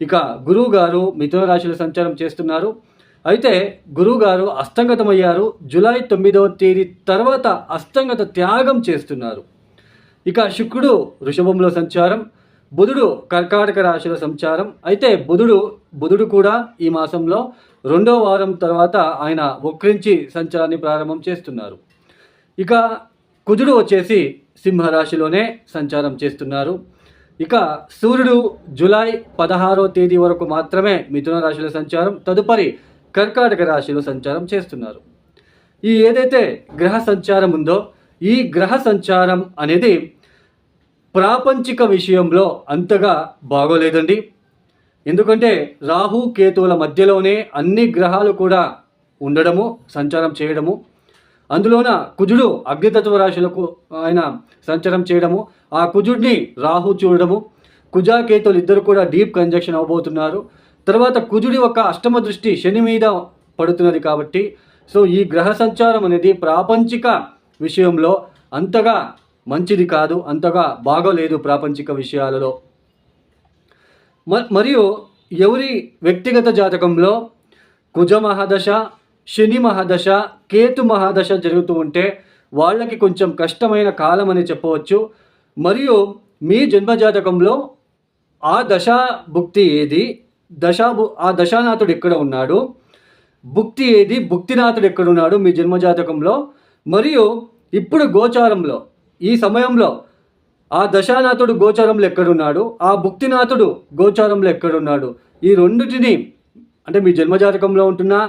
ఇక గురువు గారు మిథున రాశిలో సంచారం చేస్తున్నారు. అయితే గురువు గారు అస్తంగతమయ్యారు. జూలై తొమ్మిదవ తేదీ తర్వాత అస్తంగత త్యాగం చేస్తున్నారు. ఇక శుక్రుడు వృషభంలో సంచారం. బుధుడు కర్కాటక రాశిలో సంచారం. అయితే బుధుడు బుధుడు కూడా ఈ మాసంలో రెండో వారం తర్వాత ఆయన వక్రించి సంచారాన్ని ప్రారంభం చేస్తున్నారు. ఇక కుజుడు వచ్చేసి సింహరాశిలోనే సంచారం చేస్తున్నారు. ఇక సూర్యుడు జూలై పదహారో తేదీ వరకు మాత్రమే మిథున రాశిలో సంచారం తదుపరి కర్కాటక రాశిలో సంచారం చేస్తున్నారు. ఈ ఏదైతే గ్రహ సంచారం ఉందో ఈ గ్రహ సంచారం అనేది ప్రాపంచిక విషయంలో అంతగా బాగోలేదండి. ఎందుకంటే రాహు కేతువుల మధ్యలోనే అన్ని గ్రహాలు కూడా ఉండడము సంచారం చేయడము అందులోన కుజుడు అగ్నితత్వ రాశులకు ఆయన సంచారం చేయడము ఆ కుజుడిని రాహు చూడడము కుజాకేతులు ఇద్దరు కూడా డీప్ కంజక్షన్ అవబోతున్నారు. తర్వాత కుజుడి యొక్క అష్టమ దృష్టి శని మీద పడుతున్నది కాబట్టి సో ఈ గ్రహ సంచారం అనేది ప్రాపంచిక విషయంలో అంతగా మంచిది కాదు అంతగా బాగోలేదు ప్రాపంచిక విషయాలలో. మ- మరియు ఎవరి వ్యక్తిగత జాతకంలో కుజ మహాదశ శని మహాదశ కేతు మహాదశ జరుగుతూ ఉంటే వాళ్ళకి కొంచెం కష్టమైన కాలం అని చెప్పవచ్చు. మరియు మీ జన్మ జాతకంలో ఆ దశా భుక్తి ఏది? దశా ఆ దశానాథుడు ఎక్కడ ఉన్నాడు? భుక్తి ఏది? భుక్తినాథుడు ఎక్కడున్నాడు మీ జన్మజాతకంలో? మరియు ఇప్పుడు గోచారంలో ఈ సమయంలో ఆ దశానాథుడు గోచారంలో ఎక్కడున్నాడు ఆ భుక్తినాథుడు గోచారంలో ఎక్కడున్నాడు ఈ రెండింటిని అంటే మీ జన్మజాతకంలో ఉంటున్న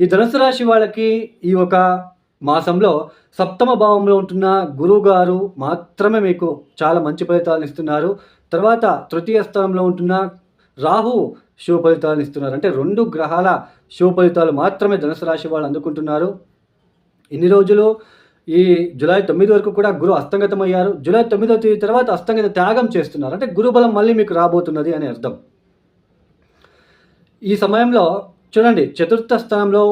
ఈ ధనుసు రాశి వాళ్ళకి ఈ ఒక మాసంలో సప్తమ భావంలో ఉంటున్న గురువు గారు మాత్రమే మీకు చాలా మంచి ఫలితాలను ఇస్తున్నారు. తర్వాత తృతీయ స్థానంలో ఉంటున్న రాహు శుభ ఫలితాలను ఇస్తున్నారు. అంటే రెండు గ్రహాల శుభ ఫలితాలు మాత్రమే ధనుసు రాశి వాళ్ళు అందుకుంటున్నారు. ఇన్ని రోజులు ఈ జూలై తొమ్మిది వరకు కూడా గురు అస్తంగతం అయ్యారు జూలై తొమ్మిదో తేదీ తర్వాత అస్తంగత త్యాగం చేస్తున్నారు. అంటే గురుబలం మళ్ళీ మీకు రాబోతున్నది అని అర్థం. ఈ సమయంలో చూడండి చతుర్థ స్థానంలో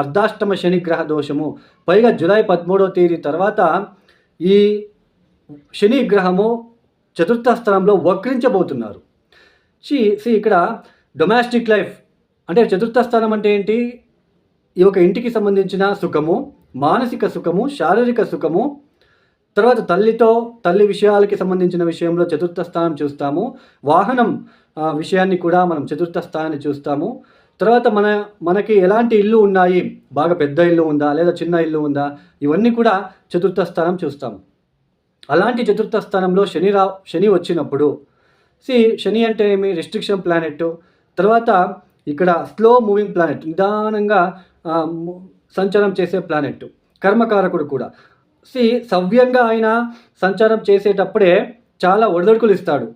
అర్ధాష్టమ శనిగ్రహ దోషము. పైగా జూలై పదమూడవ తేదీ తర్వాత ఈ శని గ్రహము చతుర్థ స్థానంలో వక్రించబోతున్నారు. సి సి ఇక్కడ డొమెస్టిక్ లైఫ్ అంటే చతుర్థ స్థానం అంటే ఏంటి? ఈ ఒక ఇంటికి సంబంధించిన సుఖము మానసిక సుఖము శారీరక సుఖము. తర్వాత తల్లితో తల్లి విషయాలకి సంబంధించిన విషయంలో చతుర్థ స్థానం చూస్తాము. వాహనం విషయాన్ని కూడా మనం చతుర్థ స్థానాన్ని చూస్తాము. తర్వాత మన మనకి ఎలాంటి ఇల్లు ఉన్నాయి? బాగా పెద్ద ఇల్లు ఉందా? లేదా చిన్న ఇల్లు ఉందా? ఇవన్నీ కూడా చతుర్థ స్థానం చూస్తాం. అలాంటి చతుర్థ స్థానంలో శని రా శని వచ్చినప్పుడు సి శని అంటే ఏమి? రిస్ట్రిక్షన్ ప్లానెట్ తర్వాత ఇక్కడ స్లో మూవింగ్ ప్లానెట్ నిదానంగా సంచారం చేసే ప్లానెట్ కర్మకారకుడు కూడా. సి సవ్యంగా ఆయన సంచారం చేసేటప్పుడే చాలా ఒడిదొడుకులు ఇస్తాడు.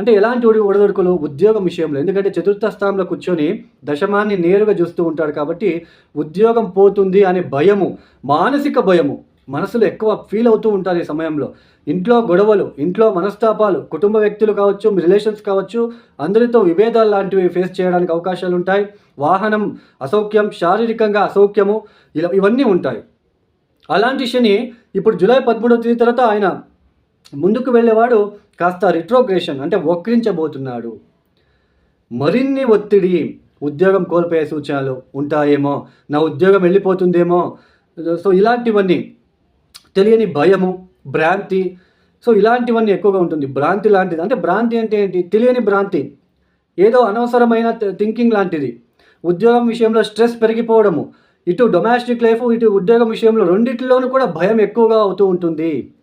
అంటే ఎలాంటి ఒడి ఒడదొడుకులు ఉద్యోగం విషయంలో? ఎందుకంటే చతుర్థ స్థానంలో కూర్చొని దశమాన్ని నేరుగా చూస్తూ ఉంటాడు కాబట్టి ఉద్యోగం పోతుంది అనే భయము మానసిక భయము మనసులో ఎక్కువ ఫీల్ అవుతూ ఉంటారు ఈ సమయంలో. ఇంట్లో గొడవలు ఇంట్లో మనస్తాపాలు కుటుంబ వ్యక్తులు కావచ్చు రిలేషన్స్ కావచ్చు అందరితో విభేదాలు లాంటివి ఫేస్ చేయడానికి అవకాశాలు ఉంటాయి. వాహనం అసౌఖ్యం శారీరకంగా అసౌఖ్యము ఇలా ఇవన్నీ ఉంటాయి. అలాంటి శని ఇప్పుడు జూలై పదమూడవ తేదీ తర్వాత ఆయన ముందుకు వెళ్ళేవాడు కాస్త రిట్రోగ్రేషన్ అంటే వక్రించబోతున్నాడు. మరిన్ని ఒత్తిడి ఉద్యోగం కోల్పోయే సూచనలు ఉంటాయేమో నా ఉద్యోగం వెళ్ళిపోతుందేమో. సో ఇలాంటివన్నీ తెలియని భయము భ్రాంతి. సో ఇలాంటివన్నీ ఎక్కువగా ఉంటుంది. భ్రాంతి లాంటిది. అంటే భ్రాంతి అంటే ఏంటి? తెలియని భ్రాంతి. ఏదో అనవసరమైన థింకింగ్ లాంటిది. ఉద్యోగం విషయంలో స్ట్రెస్ పెరిగిపోవడము. ఇటు డొమెస్టిక్ లైఫ్ ఇటు ఉద్యోగం విషయంలో రెండిటిలోనూ కూడా భయం ఎక్కువగా అవుతూ ఉంటుంది.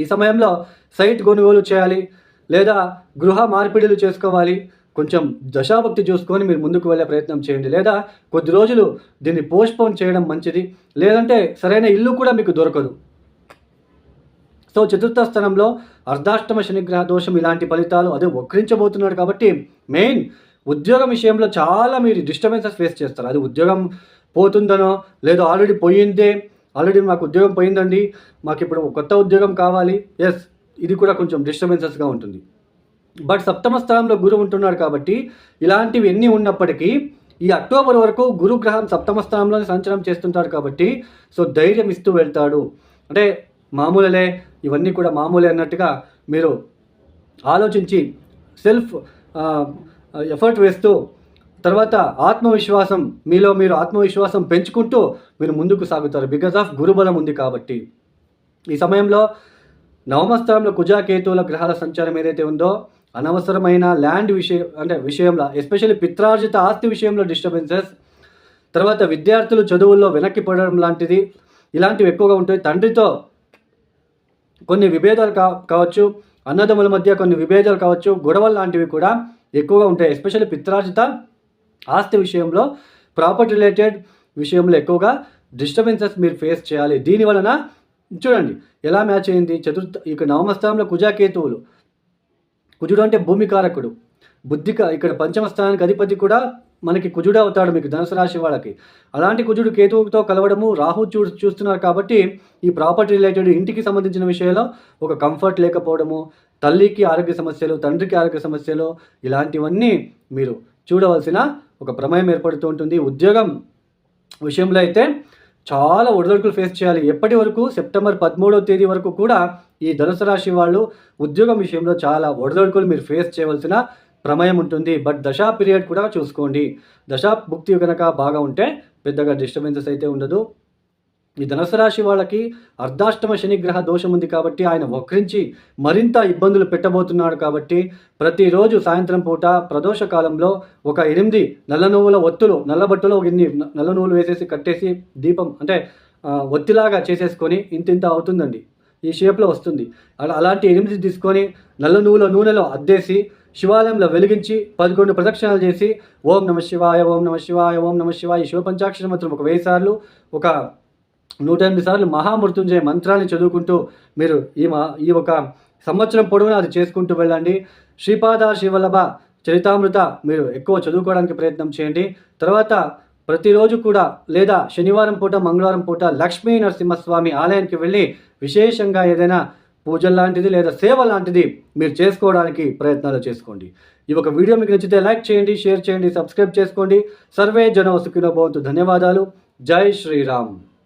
ఈ సమయంలో సైట్ కొనుగోలు చేయాలి లేదా గృహ మార్పిడిలు చేసుకోవాలి. కొంచెం దశాభక్తి చూసుకొని మీరు ముందుకు వెళ్ళే ప్రయత్నం చేయండి. లేదా కొద్ది రోజులు దీన్ని పోస్ట్పోన్ చేయడం మంచిది. లేదంటే సరైన ఇల్లు కూడా మీకు దొరకదు. సో చతుర్థ స్థానంలో అర్ధాష్టమ శనిగ్రహ దోషం ఇలాంటి ఫలితాలు అదే వక్రించబోతున్నాడు కాబట్టి మెయిన్ ఉద్యోగం విషయంలో చాలా మీరు డిస్టర్బెన్సెస్ ఫేస్ చేస్తారు. అది ఉద్యోగం పోతుందనో లేదో ఆల్రెడీ పోయిందే ఆల్రెడీ మాకు ఉద్యోగం పోయిందండి. మాకు ఇప్పుడు కొత్త ఉద్యోగం కావాలి. ఎస్ ఇది కూడా కొంచెం డిస్టర్బెన్సెస్గా ఉంటుంది. బట్ సప్తమ స్థానంలో గురువు ఉంటున్నాడు కాబట్టి ఇలాంటివి ఎన్ని ఉన్నప్పటికీ ఈ అక్టోబర్ వరకు గురుగ్రహం సప్తమ స్థానంలోనే సంచలనం చేస్తుంటాడు కాబట్టి సో ధైర్యం ఇస్తూ వెళ్తాడు. అంటే మామూలులే ఇవన్నీ కూడా మామూలే అన్నట్టుగా మీరు ఆలోచించి సెల్ఫ్ ఎఫర్ట్ వేస్తూ తర్వాత ఆత్మవిశ్వాసం మీలో మీరు ఆత్మవిశ్వాసం పెంచుకుంటూ మీరు ముందుకు సాగుతారు. బికాజ్ ఆఫ్ గురుబలం ఉంది కాబట్టి. ఈ సమయంలో నవమస్థలంలో కుజాకేతువుల గ్రహాల సంచారం ఏదైతే ఉందో అనవసరమైన ల్యాండ్ విషయం అంటే విషయంలో ఎస్పెషల్లీ పిత్రార్జిత ఆస్తి విషయంలో డిస్టర్బెన్సెస్ తర్వాత విద్యార్థులు చదువుల్లో వెనక్కి పడడం లాంటిది ఇలాంటివి ఎక్కువగా ఉంటాయి. తండ్రితో కొన్ని విభేదాలు కా కావచ్చు అన్నదమ్ముల మధ్య కొన్ని విభేదాలు కావచ్చు గొడవలు లాంటివి కూడా ఎక్కువగా ఉంటాయి. ఎస్పెషల్లీ పిత్రార్జిత ఆస్తి విషయంలో ప్రాపర్టీ రిలేటెడ్ విషయంలో ఎక్కువగా డిస్టర్బెన్సెస్ మీరు ఫేస్ చేయాలి. దీని వలన చూడండి ఎలా మ్యాచ్ అయింది? చతుర్థ ఇక నవమస్థానంలో కుజాకేతువులు. కుజుడు అంటే భూమికారకుడు. బుద్ధిక ఇక్కడ పంచమ స్థానానికి అధిపతి కూడా మనకి కుజుడు అవుతాడు మీకు ధనుసు రాశి వాళ్ళకి. అలాంటి కుజుడు కేతువుతో కలవడము రాహు చూ చూస్తున్నారు కాబట్టి ఈ ప్రాపర్టీ రిలేటెడ్ ఇంటికి సంబంధించిన విషయంలో ఒక కంఫర్ట్ లేకపోవడము తల్లికి ఆరోగ్య సమస్యలు తండ్రికి ఆరోగ్య సమస్యలు ఇలాంటివన్నీ మీరు చూడవలసిన ఒక ప్రమేయం ఏర్పడుతూ ఉంటుంది. ఉద్యోగం విషయంలో అయితే చాలా ఒడిదొడుకులు ఫేస్ చేయాలి. ఎప్పటి వరకు? సెప్టెంబర్ పదమూడవ తేదీ వరకు కూడా ఈ ధనుసు రాశి వాళ్ళు ఉద్యోగం విషయంలో చాలా ఒడిదొడుకులు మీరు ఫేస్ చేయవలసిన ప్రమేయం ఉంటుంది. బట్ దశా పీరియడ్ కూడా చూసుకోండి. దశా భుక్తి కనుక బాగా ఉంటే పెద్దగా డిస్టర్బెన్సెస్ అయితే ఉండదు. ఈ ధనుసు రాశి వాళ్ళకి అర్ధాష్టమ శనిగ్రహ దోషం ఉంది కాబట్టి ఆయన వక్రించి మరింత ఇబ్బందులు పెట్టబోతున్నాడు కాబట్టి ప్రతిరోజు సాయంత్రం పూట ప్రదోష కాలంలో ఒక ఎనిమిది నల్ల నువ్వుల ఒత్తులు నల్లబట్టులో ఒక ఇన్ని నల్ల నువ్వులు వేసేసి కట్టేసి దీపం అంటే ఒత్తిలాగా చేసేసుకొని ఇంత ఇంత అవుతుందండి. ఈ షేప్లో వస్తుంది. అలా అలాంటి ఎనిమిది తీసుకొని నల్ల నువ్వుల నూనెలో అద్దేసి శివాలయంలో వెలిగించి పదకొండు ప్రదక్షిణాలు చేసి ఓం నమ శివాయ ఓం నమ శివాయ ఓం నమ శివాయ ఈ శివ పంచాక్షర మంత్రం ఒక వెయ్యి సార్లు ఒక నూట ఎనిమిది సార్లు మహామృత్యుంజయ మంత్రాన్ని చదువుకుంటూ మీరు ఈ మా ఈ ఒక సంవత్సరం పొడవునా అది చేసుకుంటూ వెళ్ళండి. శ్రీపాద శివలభ చరితామృత మీరు ఎక్కువ చదువుకోవడానికి ప్రయత్నం చేయండి. తర్వాత ప్రతిరోజు కూడా లేదా శనివారం పూట మంగళవారం పూట లక్ష్మీ నరసింహస్వామి ఆలయానికి వెళ్ళి విశేషంగా ఏదైనా పూజ లాంటిది లేదా సేవ లాంటిది మీరు చేసుకోవడానికి ప్రయత్నాలు చేసుకోండి. ఈ ఒక వీడియో మీకు నచ్చితే లైక్ చేయండి షేర్ చేయండి సబ్స్క్రైబ్ చేసుకోండి. సర్వే జన సుఖినో భవంతు. ధన్యవాదాలు. జై శ్రీరామ్.